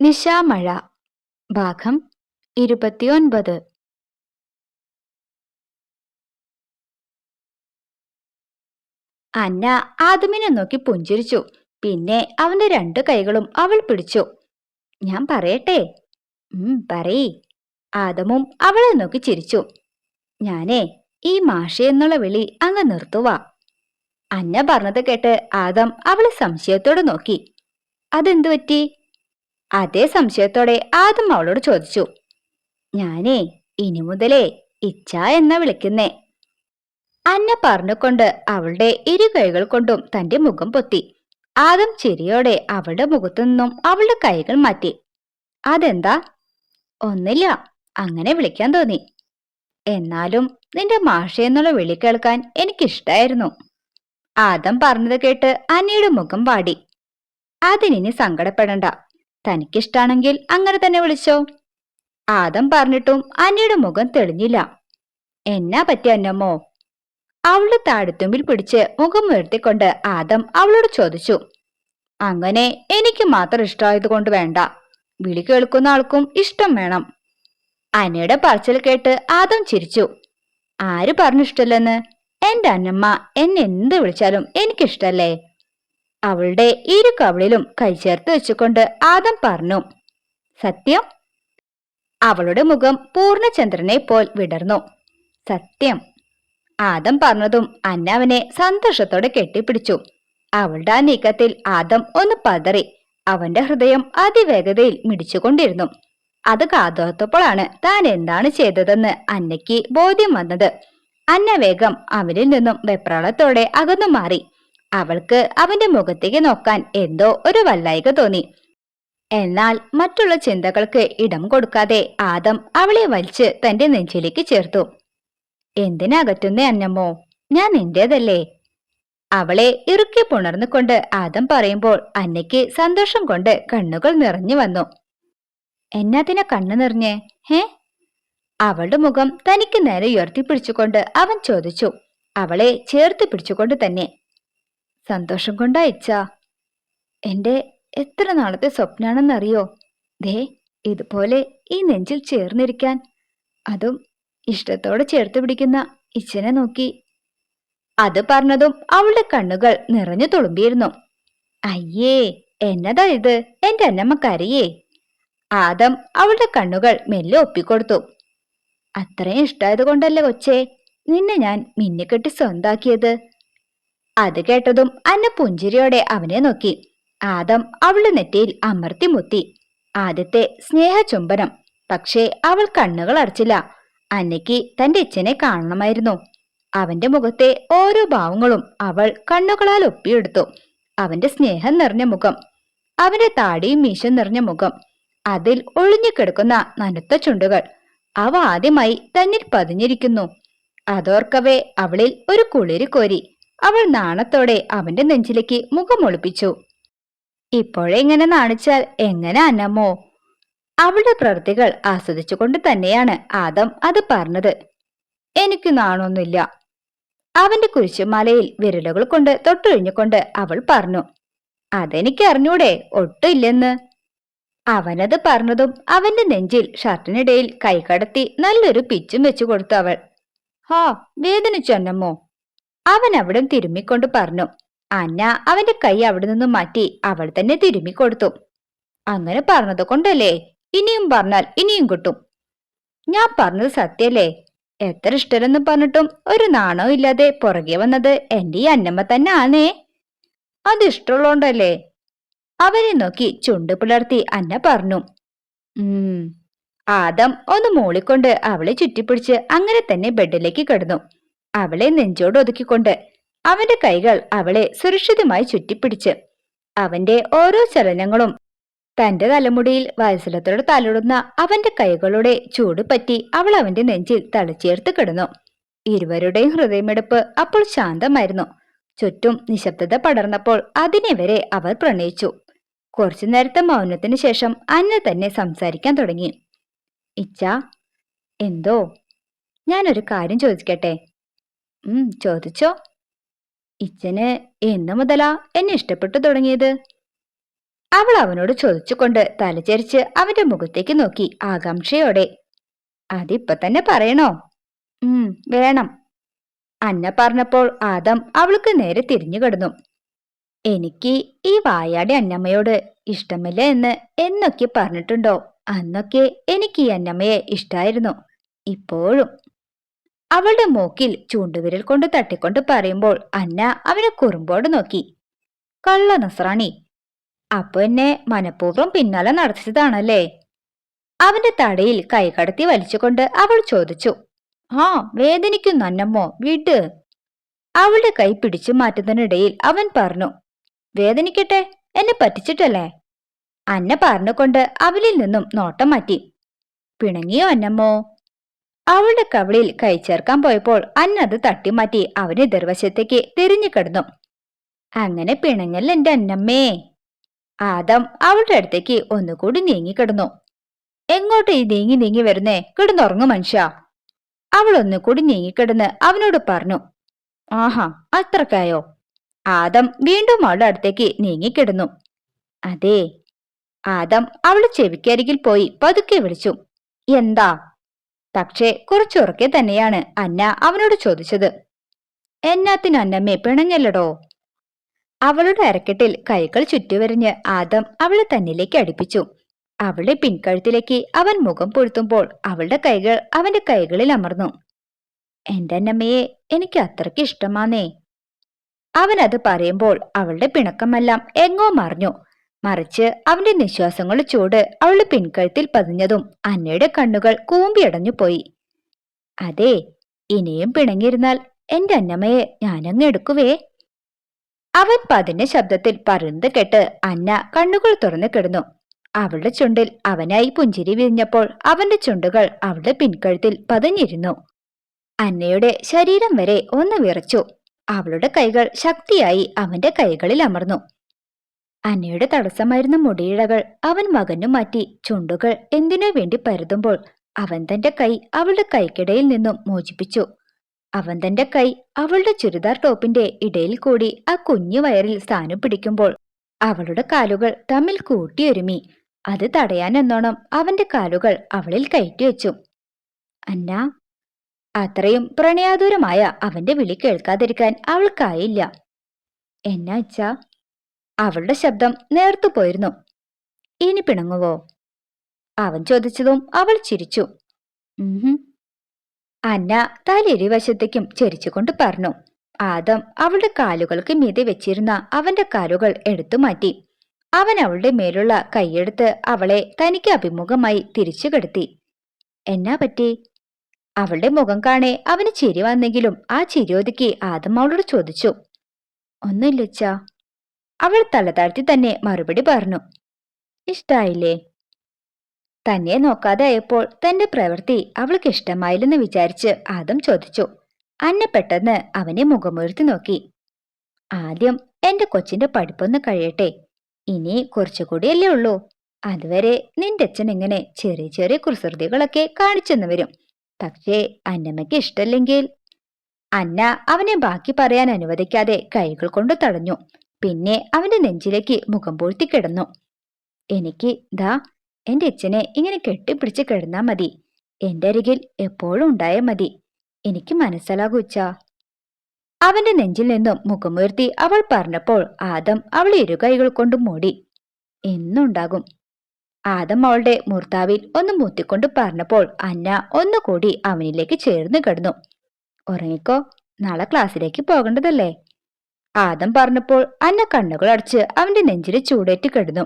നിശാമഴ. ഭാഗം ഇരുപത്തിയൊൻപത്. അന്ന ആദമിനെ നോക്കി പുഞ്ചിരിച്ചു. പിന്നെ അവന്റെ രണ്ടു കൈകളും അവൾ പിടിച്ചു. ഞാൻ പറയട്ടെ? പറയ്. ആദമും അവളെ നോക്കി ചിരിച്ചു. ഞാനേ ഈ മാഷ എന്നുള്ള വിളി അങ്ങ് നിർത്തുക അന്ന പറഞ്ഞത് കേട്ട് ആദം അവളെ സംശയത്തോടെ നോക്കി. അതെന്തു പറ്റി? അതേ സംശയത്തോടെ ആദ്യം അവളോട് ചോദിച്ചു ഞാനേ ഇനി മുതലേ ഇച്ഛ എന്ന വിളിക്കുന്നേ? അന്ന പറഞ്ഞുകൊണ്ട് അവളുടെ ഇരു കൈകൾ കൊണ്ടും തന്റെ മുഖം പൊത്തി. ആദം ചിരിയോടെ അവളുടെ മുഖത്തു നിന്നും അവളുടെ കൈകൾ മാറ്റി. അതെന്താ? ഒന്നില്ല അങ്ങനെ വിളിക്കാൻ തോന്നി. എന്നാലും നിന്റെ മാഷ എന്നുള്ള വിളി കേൾക്കാൻ എനിക്കിഷ്ടായിരുന്നു. ആദം പറഞ്ഞത് കേട്ട് അന്നയുടെ മുഖം വാടി. അതിനി സങ്കടപ്പെടണ്ട തനിക്കിഷ്ടാണെങ്കിൽ അങ്ങനെ തന്നെ വിളിച്ചോ. ആദം പറഞ്ഞിട്ടും അന്നയുടെ മുഖം തെളിഞ്ഞില്ല. എന്നാ പറ്റി അന്നമ്മോ? അവളുടെ താഴത്തുമ്പിൽ പിടിച്ച് മുഖം ഉയർത്തിക്കൊണ്ട് ആദം അവളോട് ചോദിച്ചു. അങ്ങനെ എനിക്ക് മാത്രം ഇഷ്ടമായത് കൊണ്ട് വേണ്ട. വിളി കേൾക്കുന്ന ആൾക്കും ഇഷ്ടം വേണം. അനയുടെ പറച്ചിൽ കേട്ട് ആദം ചിരിച്ചു. ആര് പറഞ്ഞിഷ്ടല്ലെന്ന് എന്റെ അന്നമ്മ എന്നെ എന്ത് വിളിച്ചാലും എനിക്കിഷ്ടല്ലേ? അവളുടെ ഇരു കവിളിലും കൈ ചേർത്ത് വെച്ചുകൊണ്ട് ആദം പറഞ്ഞു സത്യം. അവളുടെ മുഖം പൂർണചന്ദ്രനെ പോൽ വിടർന്നു. സത്യം. ആദം പറഞ്ഞതും അന്ന അവനെ സന്തോഷത്തോടെ കെട്ടിപ്പിടിച്ചു. അവളുടെ ആ നീക്കത്തിൽ ആദം ഒന്ന് പതറി അവന്റെ ഹൃദയം അതിവേഗതയിൽ മിടിച്ചുകൊണ്ടിരുന്നു. അത് കാതോർത്തപ്പോഴാണ് താൻ എന്താണ് ചെയ്തതെന്ന് അന്നയ്ക്ക് ബോധ്യം വന്നത്. അന്ന വേഗം അവനിൽ നിന്നും വെപ്രാളത്തോടെ അകന്നു മാറി അവൾക്ക് അവന്റെ മുഖത്തേക്ക് നോക്കാൻ എന്തോ ഒരു വല്ലായിക തോന്നി. എന്നാൽ മറ്റുള്ള ചിന്തകൾക്ക് ഇടം കൊടുക്കാതെ ആദം അവളെ വലിച്ച് തന്റെ നെഞ്ചിലേക്ക് ചേർത്തു. എന്തിനകറ്റുന്നേ അന്നമ്മോ? ഞാൻ നിന്റേതല്ലേ? അവളെ ഇറുക്കി പുണർന്നുകൊണ്ട് ആദം പറയുമ്പോൾ അന്നയ്ക്ക് സന്തോഷം കൊണ്ട് കണ്ണുകൾ നിറഞ്ഞു വന്നു. എന്നാതിനെ കണ്ണു നിറഞ്ഞേ? ഹേ? അവളുടെ മുഖം തനിക്ക് നേരെ ഉയർത്തിപ്പിടിച്ചുകൊണ്ട് അവൻ ചോദിച്ചു. അവളെ ചേർത്ത് പിടിച്ചുകൊണ്ട് തന്നെ സന്തോഷം കൊണ്ടാ അയച്ച എന്റെ എത്ര നാളത്തെ സ്വപ്നാണെന്നറിയോ? ദേ ഇതുപോലെ ഈ നെഞ്ചിൽ ചേർന്നിരിക്കാൻ. അതും ഇഷ്ടത്തോടെ ചേർത്ത് പിടിക്കുന്ന ഇച്ഛനെ നോക്കി. അത് പറഞ്ഞതും അവളുടെ കണ്ണുകൾ നിറഞ്ഞു തുളുമ്പിയിരുന്നു. അയ്യേ എന്നതാ ഇത്? എന്റെ അന്നമ്മ കരയേ ആദം അവളുടെ കണ്ണുകൾ മെല്ലെ ഒപ്പിക്കൊടുത്തു. അത്രയും ഇഷ്ടമായത് കൊണ്ടല്ലേ കൊച്ചേ നിന്നെ ഞാൻ മിന്നിക്കെട്ടി സ്വന്താക്കിയത്? അത് കേട്ടതും അന്ന പുഞ്ചിരിയോടെ അവനെ നോക്കി. ആദം അവളുടെ നെറ്റിയിൽ അമർത്തി മുത്തി. ആദ്യത്തെ സ്നേഹ ചുംബനം പക്ഷേ അവൾ കണ്ണുകൾ അടച്ചില്ല. അന്നയ്ക്ക് തന്റെ ഇച്ഛനെ കാണണമായിരുന്നു. അവന്റെ മുഖത്തെ ഓരോ ഭാവങ്ങളും അവൾ കണ്ണുകളാൽ ഒപ്പിയെടുത്തു. അവന്റെ സ്നേഹം നിറഞ്ഞ മുഖം. അവന്റെ താടിയും മീശം നിറഞ്ഞ മുഖം. അതിൽ ഒളിഞ്ഞു കിടക്കുന്ന നനുത്ത ചുണ്ടുകൾ. അവ ആദ്യമായി തന്നിൽ പതിഞ്ഞിരിക്കുന്നു. അതോർക്കവേ അവളിൽ ഒരു കുളിരി കോരി അവൾ നാണത്തോടെ അവന്റെ നെഞ്ചിലേക്ക് മുഖമൊളിപ്പിച്ചു ഇപ്പോഴെങ്ങനെ നാണിച്ചാൽ എങ്ങനെ അന്നമ്മോ? അവളുടെ പ്രവൃത്തികൾ ആസ്വദിച്ചുകൊണ്ട് തന്നെയാണ് ആദം അത് പറഞ്ഞത്. എനിക്ക് നാണൊന്നുമില്ല. അവന്റെ കുരിശുമാലയിൽ വിരലുകൾ കൊണ്ട് തൊട്ടൊഴിഞ്ഞുകൊണ്ട് അവൾ പറഞ്ഞു അതെനിക്ക് അറിഞ്ഞൂടെ ഒട്ടുമില്ലെന്ന് അവനത് പറഞ്ഞതും അവന്റെ നെഞ്ചിൽ ഷർട്ടിനിടയിൽ കൈകടത്തി നല്ലൊരു പിച്ചും വെച്ചു കൊടുത്തു അവൾ. ഹാ വേദനിച്ചു അന്നമ്മോ? അവൻ അവിടെ തിരുമ്മിക്കൊണ്ട് പറഞ്ഞു അന്ന അവന്റെ കൈ അവിടെ നിന്നും മാറ്റി അവൾ തന്നെ തിരുമ്മിക്കൊടുത്തു. അങ്ങനെ പറഞ്ഞത് കൊണ്ടല്ലേ? ഇനിയും പറഞ്ഞാൽ ഇനിയും കിട്ടും. ഞാൻ പറഞ്ഞത് സത്യല്ലേ എത്ര ഇഷ്ടരെന്ന് പറഞ്ഞിട്ടും ഒരു നാണോ ഇല്ലാതെ പുറകെ വന്നത് എന്റെ ഈ അന്നമ്മ തന്നെ ആണേ അത് ഇഷ്ടമുള്ളോണ്ടല്ലേ? അവനെ നോക്കി ചുണ്ട് പിളർത്തി അന്ന പറഞ്ഞു ഉം ആദം ഒന്ന് മൂളിക്കൊണ്ട് അവളെ ചുറ്റിപ്പിടിച്ച് അങ്ങനെ തന്നെ ബെഡിലേക്ക് കിടന്നു. അവളെ നെഞ്ചോട് ഒതുക്കിക്കൊണ്ട് അവന്റെ കൈകൾ അവളെ സുരക്ഷിതമായി ചുറ്റിപ്പിടിച്ച് അവന്റെ ഓരോ ചലനങ്ങളും തന്റെ തലമുടിയിൽ വയസ്സിലത്തോട് തലോടുന്ന അവന്റെ കൈകളുടെ ചൂട് പറ്റി അവൾ അവന്റെ നെഞ്ചിൽ തളച്ചേർത്ത് കിടന്നു. ഇരുവരുടെയും ഹൃദയമെടുപ്പ് അപ്പോൾ ശാന്തമായിരുന്നു. ചുറ്റും നിശബ്ദത പടർന്നപ്പോൾ അതിനെ വരെ അവർ പ്രണയിച്ചു. കുറച്ചു നേരത്തെ മൗനത്തിന് ശേഷം അന്ന തന്നെ സംസാരിക്കാൻ തുടങ്ങി. ഇച്ച എന്തോ? ഞാനൊരു കാര്യം ചോദിക്കട്ടെ? ചോദിച്ചോ? ഇച്ചന് എന്ന് മുതലാ എന്നെ ഇഷ്ടപ്പെട്ടു തുടങ്ങിയത്. അവൾ അവനോട് ചോദിച്ചുകൊണ്ട് തലചരിച്ച് അവന്റെ മുഖത്തേക്ക് നോക്കി ആകാംക്ഷയോടെ. അതിപ്പൊ തന്നെ പറയണോ? ഉം വേണം. അന്ന പറഞ്ഞപ്പോൾ ആദം അവൾക്ക് നേരെ തിരിഞ്ഞു കിടന്നു. എനിക്ക് ഈ വായാടി അന്നമ്മയോട് ഇഷ്ടമില്ല എന്ന് എന്നൊക്കെ പറഞ്ഞിട്ടുണ്ടോ? അന്നൊക്കെ എനിക്ക് ഈ അന്നമ്മയെ ഇഷ്ടായിരുന്നു. ഇപ്പോഴും അവളുടെ മൂക്കിൽ ചൂണ്ടുവിരൽ കൊണ്ട് തട്ടിക്കൊണ്ട് പറയുമ്പോൾ അന്ന അവനെ കുറുമ്പോട് നോക്കി. കള്ള നസ്രാണി അപ്പൊ എന്നെ മനഃപൂർവം പിന്നാലെ നടത്തിയതാണല്ലേ? അവന്റെ തടയിൽ കൈകടത്തി വലിച്ചുകൊണ്ട് അവൾ ചോദിച്ചു. ആ വേദനിക്കുന്നു അന്നമ്മോ വിട്. അവളുടെ കൈ പിടിച്ചു മാറ്റുന്നതിനിടയിൽ അവൻ പറഞ്ഞു വേദനിക്കട്ടെ എന്നെ പറ്റിച്ചിട്ടല്ലേ? അന്ന പറഞ്ഞുകൊണ്ട് അവളിൽ നിന്നും നോട്ടം മാറ്റി. പിണങ്ങിയോ അന്നമ്മോ? അവളുടെ കവിളിൽ കൈ ചേർക്കാൻ പോയപ്പോൾ അന്നത് തട്ടിമാറ്റി അവന് എതിർവശത്തേക്ക് തിരിഞ്ഞു കിടന്നു. അങ്ങനെ പിണങ്ങല്ല എന്റെ അന്നമ്മേ. ആദം അവളുടെ അടുത്തേക്ക് ഒന്നുകൂടി നീങ്ങിക്കിടന്നു. എങ്ങോട്ട് ഈ നീങ്ങി നീങ്ങി വരുന്നേ? കിടന്നുറങ്ങു മനുഷ്യ. അവൾ ഒന്നുകൂടി നീങ്ങിക്കിടന്ന് അവനോട് പറഞ്ഞു ആഹാ അത്രക്കായോ? ആദം വീണ്ടും അവളുടെ അടുത്തേക്ക് നീങ്ങിക്കിടന്നു. അതെ. ആദം അവളുടെ ചെവിക്കരികിൽ പോയി പതുക്കെ വിളിച്ചു എന്താ? പക്ഷേ കുറച്ചുറക്കെ തന്നെയാണ് അന്ന അവനോട് ചോദിച്ചത്. എന്നാത്തിന് അന്നമ്മേ പിണഞ്ഞല്ലടോ? അവളുടെ അരക്കെട്ടിൽ കൈകൾ ചുറ്റുവരിഞ്ഞ് ആദം അവളെ തന്നിലേക്ക് അടുപ്പിച്ചു. അവളുടെ പിൻകഴുത്തിലേക്ക് അവൻ മുഖം പൊഴുത്തുമ്പോൾ അവളുടെ കൈകൾ അവന്റെ കൈകളിൽ അമർന്നു. എന്റെ അന്നമ്മയെ എനിക്ക് അത്രയ്ക്ക് ഇഷ്ടമാന്നേ. അവനത് പറയുമ്പോൾ അവളുടെ പിണക്കമെല്ലാം എങ്ങോ മറിഞ്ഞു. മറിച്ച് അവന്റെ നിശ്വാസങ്ങളുടെ ചൂട് അവളുടെ പിൻകഴുത്തിൽ പതിഞ്ഞതും അന്നയുടെ കണ്ണുകൾ കൂമ്പിയടഞ്ഞു പോയി. അതെ ഇനിയും പിണങ്ങിയിരുന്നാൽ എന്റെ അന്നമ്മയെ ഞാനങ്ങ് എടുക്കുവേ? അവൻ പതിഞ്ഞ ശബ്ദത്തിൽ പറയുന്നത് കേട്ട് അന്ന കണ്ണുകൾ തുറന്നു കിടന്നു. അവളുടെ ചുണ്ടിൽ അവനായി പുഞ്ചിരി വിരിഞ്ഞപ്പോൾ അവന്റെ ചുണ്ടുകൾ അവളുടെ പിൻകഴുത്തിൽ പതിഞ്ഞിരുന്നു. അന്നയുടെ ശരീരം വരെ ഒന്ന് വിറച്ചു. അവളുടെ കൈകൾ ശക്തിയായി അവന്റെ കൈകളിൽ അമർന്നു. അന്നയുടെ തടസ്സമായിരുന്ന മുടിയിഴകൾ അവൻ മകനു മാറ്റി ചുണ്ടുകൾ എന്തിനു വേണ്ടി പരതുമ്പോൾ അവൻ തന്റെ കൈ അവളുടെ കൈക്കിടയിൽ നിന്നും മോചിപ്പിച്ചു. അവൻ തന്റെ കൈ അവളുടെ ചുരിദാർ ടോപ്പിന്റെ ഇടയിൽ കൂടി ആ കുഞ്ഞു വയറിൽ സ്ഥാനം പിടിക്കുമ്പോൾ അവളുടെ കാലുകൾ തമ്മിൽ കൂട്ടിയൊരുമി. അത് തടയാനെന്നോണം അവന്റെ കാലുകൾ അവളിൽ കയറ്റിവെച്ചു. അന്ന അത്രയും പ്രണയാതുരമായ അവന്റെ വിളി കേൾക്കാതിരിക്കാൻ അവൾക്കായില്ല. എന്നാ അവളുടെ ശബ്ദം നേർത്തു പോയിരുന്നു. ഇനി പിണങ്ങുവോ? അവൻ ചോദിച്ചതും അവൾ ചിരിച്ചു. അന്ന തലിരുവശത്തേക്കും ചിരിച്ചുകൊണ്ട് പറഞ്ഞു. ആദം അവളുടെ കാലുകൾക്ക് മീതെ വെച്ചിരുന്ന അവന്റെ കാലുകൾ എടുത്തു മാറ്റി. അവൻ അവളുടെ മേലുള്ള കൈയെടുത്ത് അവളെ തനിക്ക് അഭിമുഖമായി തിരിച്ചു കിടത്തി. എന്നാ പറ്റി? അവളുടെ മുഖം കാണെ അവന് ചിരി വന്നെങ്കിലും ആ ചിരിയോതിക്ക് ആദം അവളോട് ചോദിച്ചു. ഒന്നുമില്ലച്ചാ അവൾ തലതാഴ്ത്തി തന്നെ മറുപടി പറഞ്ഞു. ഇഷ്ടായില്ലേ? തന്നെ നോക്കാതെയപ്പോൾ തന്റെ പ്രവൃത്തി അവൾക്ക് ഇഷ്ടമായില്ലെന്ന് വിചാരിച്ച് ആദം ചോദിച്ചു. അന്ന പെട്ടെന്ന് അവനെ മുഖമുയർത്തി നോക്കി. ആദ്യം എന്റെ കൊച്ചിന്റെ പഠിപ്പൊന്ന് കഴിയട്ടെ. ഇനി കുറച്ചുകൂടിയല്ലേ ഉള്ളൂ. അതുവരെ നിന്റെ അച്ഛൻ ഇങ്ങനെ ചെറിയ ചെറിയ കുസൃതികളൊക്കെ കാണിച്ചെന്ന് വരും. പക്ഷേ അന്നമ്മയ്ക്ക് ഇഷ്ടമല്ലെങ്കിൽ അന്ന അവനെ ബാക്കി പറയാൻ അനുവദിക്കാതെ കൈകൾ കൊണ്ട് തടഞ്ഞു. പിന്നെ അവന്റെ നെഞ്ചിലേക്ക് മുഖം പൂഴ്ത്തി കിടന്നു. എനിക്ക് ദാ എന്റെ അച്ഛനെ ഇങ്ങനെ കെട്ടിപ്പിടിച്ച് കിടന്നാ മതി. എന്റെ അരികിൽ എപ്പോഴും ഉണ്ടായാ മതി. എനിക്ക് മനസ്സിലാകൂച്ച അവന്റെ നെഞ്ചിൽ നിന്നും മുഖമുയർത്തി അവൾ പറഞ്ഞപ്പോൾ ആദം അവൾ ഇരു കൈകൾ കൊണ്ട് മൂടി. എന്നുണ്ടാകും. ആദം അവളുടെ മൂർത്താവിൽ ഒന്ന് മുത്തിക്കൊണ്ട് പറഞ്ഞപ്പോൾ അന്ന ഒന്നുകൂടി അവനിലേക്ക് ചേർന്ന് കിടന്നു. ഉറങ്ങിക്കോ. നാളെ ക്ലാസ്സിലേക്ക് പോകേണ്ടതല്ലേ? ആദം പറഞ്ഞപ്പോൾ അന്ന കണ്ണുകൾ അടച്ച് അവന്റെ നെഞ്ചിലെ ചൂടേറ്റ് കിടന്നു.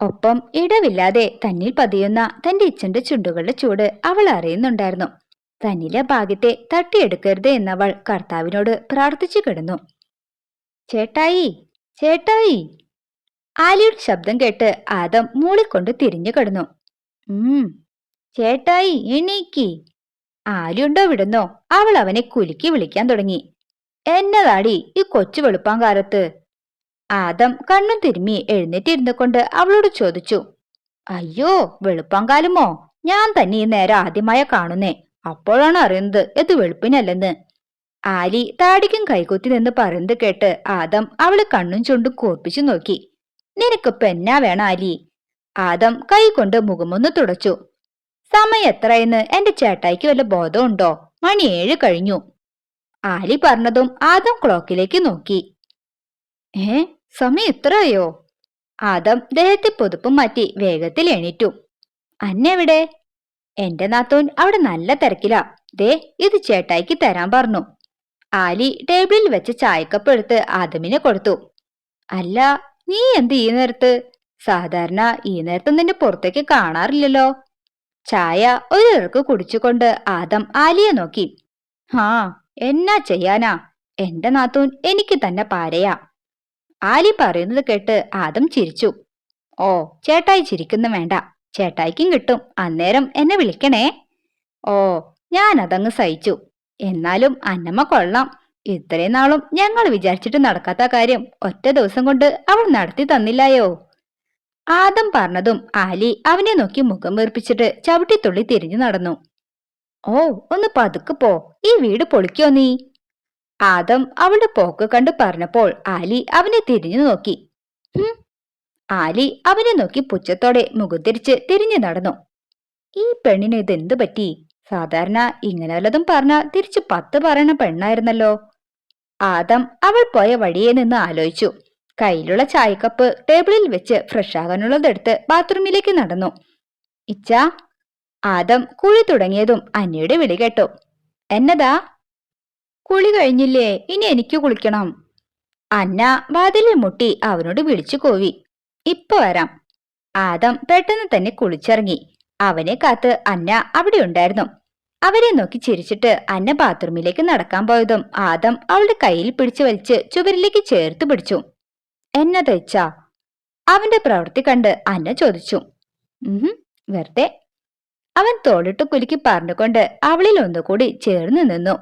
ഒപ്പം ഇടവില്ലാതെ തന്നിൽ പതിയുന്ന തന്റെ ഇച്ഛന്റെ ചുണ്ടുകളുടെ ചൂട് അവൾ അറിയുന്നുണ്ടായിരുന്നു. തന്നിലെ ഭാഗ്യത്തെ തട്ടിയെടുക്കരുത് എന്നവൾ കർത്താവിനോട് പ്രാർത്ഥിച്ചു കിടന്നു. ചേട്ടായി ചേട്ടായി. ആലിയുടെ ശബ്ദം കേട്ട് ആദം മൂളിക്കൊണ്ട് തിരിഞ്ഞു കിടന്നു. ഉം ചേട്ടായി എണീക്കി. ആലിയുണ്ടോ വിടുന്നോ? അവൾ അവനെ കുലുക്കി വിളിക്കാൻ തുടങ്ങി. എന്നതാടി ഈ കൊച്ചു വെളുപ്പാങ്കാലത്ത് ആദം കണ്ണും തിരുമ്മി എഴുന്നേറ്റിരുന്നു കൊണ്ട് അവളോട് ചോദിച്ചു അയ്യോ വെളുപ്പാങ്കാലമോ? ഞാൻ തന്നെ ഈ നേരം ആദ്യമായ കാണുന്നേ. അപ്പോഴാണ് അറിയുന്നത് ഇത് വെളുപ്പിനല്ലെന്ന്. ആലി താടിക്കും കൈകുത്തി നിന്ന് പറയുന്നത് കേട്ട് ആദം അവൾ കണ്ണും ചുണ്ടും കോർപ്പിച്ചു നോക്കി. നിനക്ക് പെന്നാ വേണം ആലി? ആദം കൈ കൊണ്ട് മുഖമൊന്ന് തുടച്ചു. സമയം എത്രയെന്ന് എന്റെ ചേട്ടായിക്ക് വല്ല ബോധമുണ്ടോ മണി ഏഴ് കഴിഞ്ഞു. ആലി പറഞ്ഞതും ആദം ക്ലോക്കിലേക്ക് നോക്കി. ഏ സമയം ഇത്രയോ? ആദം ദേഹത്തെ പൊതുപ്പും മാറ്റി വേഗത്തിൽ എണീറ്റു. അന്നെവിടെ? എന്റെ നാത്തോൻ അവിടെ നല്ല തിരക്കിലാ. ദേ ഇത് ചേട്ടായിക്ക് തരാൻ പറഞ്ഞു. ആലി ടേബിളിൽ വെച്ച് ചായക്കപ്പ് എടുത്ത് ആദമിന് കൊടുത്തു. അല്ല നീ എന്ത് ഈ നേരത്ത്? സാധാരണ ഈ നേരത്ത് നിന്നെ പുറത്തേക്ക് കാണാറില്ലല്ലോ. ചായ ഒരു ഇറക്ക് കുടിച്ചുകൊണ്ട് ആദം ആലിയെ നോക്കി. ഹാ എന്നാ ചെയ്യാനാ? എന്റെ നാത്തൂൻ എനിക്ക് തന്നെ പാരയാ. ആലി പറയുന്നത് കേട്ട് ആദം ചിരിച്ചു. ഓ ചേട്ടായി ചിരിക്കുന്ന വേണ്ട. ചേട്ടായിക്കും കിട്ടും. അന്നേരം എന്നെ വിളിക്കണേ. ഓ ഞാൻ അതങ്ങ് സഹിച്ചു. എന്നാലും അന്നമ്മ കൊള്ളാം. ഇത്രയും നാളും ഞങ്ങൾ വിചാരിച്ചിട്ട് നടക്കാത്ത കാര്യം ഒറ്റ ദിവസം കൊണ്ട് അവൾ നടത്തി തന്നില്ലായോ? ആദം പറഞ്ഞതും ആലി അവനെ നോക്കി മുഖം വീർപ്പിച്ചിട്ട് ചവിട്ടിത്തുള്ളി തിരിഞ്ഞു നടന്നു. ഓ ഒന്ന് പതുക്കെ പോ. ഈ വീട് പൊളിക്കോ നീ? ആദം അവളുടെ പോക്ക് കണ്ട് പറഞ്ഞപ്പോൾ ആലി അവനെ തിരിഞ്ഞു നോക്കി. ആലി അവനെ നോക്കി പുച്ഛത്തോടെ മുഖം തിരിച്ച് തിരിഞ്ഞു നടന്നു. ഈ പെണ്ണിന് ഇതെന്തു പറ്റി? സാധാരണ ഇങ്ങനെ വല്ലതും പറഞ്ഞ തിരിച്ചു പത്ത് പറയണ പെണ്ണായിരുന്നല്ലോ. ആദം അവൾ പോയ വഴിയെ നിന്ന് ആലോചിച്ചു. കയ്യിലുള്ള ചായക്കപ്പ് ടേബിളിൽ വെച്ച് ഫ്രഷ് ആകാനുള്ളതെടുത്ത് ബാത്റൂമിലേക്ക് നടന്നു. ഇച്ച ആദം കുളി തുടങ്ങിയതും അന്നയുടെ വിളി കേട്ടു. എന്നതാ? കുളി കഴിഞ്ഞില്ലേ? ഇനി എനിക്ക് കുളിക്കണം. അന്ന വാതിലിൽ മുട്ടി അവനോട് വിളിച്ചു കോവി. ഇപ്പൊ വരാം. ആദം പെട്ടെന്ന് തന്നെ കുളിച്ചിറങ്ങി. അവനെ കാത്ത് അന്ന അവിടെ ഉണ്ടായിരുന്നു. അവരെ നോക്കി ചിരിച്ചിട്ട് അന്ന ബാത്റൂമിലേക്ക് നടക്കാൻ പോയതും ആദം അവളുടെ കയ്യിൽ പിടിച്ചു വലിച്ച് ചുവരിലേക്ക് ചേർത്ത് പിടിച്ചു. എന്നെ അവന്റെ പ്രവൃത്തി കണ്ട് അന്ന ചോദിച്ചു. വെറുതെ അവൻ തോളിട്ട് കുലുക്കി പറഞ്ഞുകൊണ്ട് അവളിൽ ഒന്നുകൂടി ചേർന്ന് നിന്നു.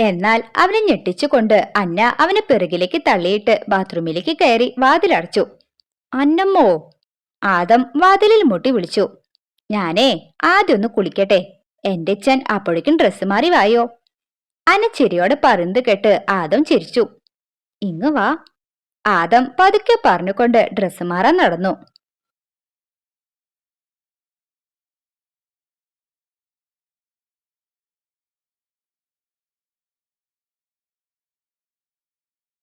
എന്നാൽ അവനെ ഞെട്ടിച്ചുകൊണ്ട് അന്ന അവനെ പിറകിലേക്ക് തള്ളിയിട്ട് ബാത്റൂമിലേക്ക് കയറി വാതിലടച്ചു അന്നമ്മോ ആദം വാതിലിൽ മുട്ടി വിളിച്ചു. ഞാനേ ആദ്യം ഒന്ന് കുളിക്കട്ടെ. എന്റെ അച്ഛൻ അപ്പോഴേക്കും ഡ്രസ്സ് മാറി വായോ? അന ചിരിയോടെ പറന്ത് കേട്ട് ആദം ചിരിച്ചു. ഇങ്ങ് വാ. ആദം പതുക്കെ പറഞ്ഞുകൊണ്ട് ഡ്രസ്സ് മാറാൻ നടന്നു.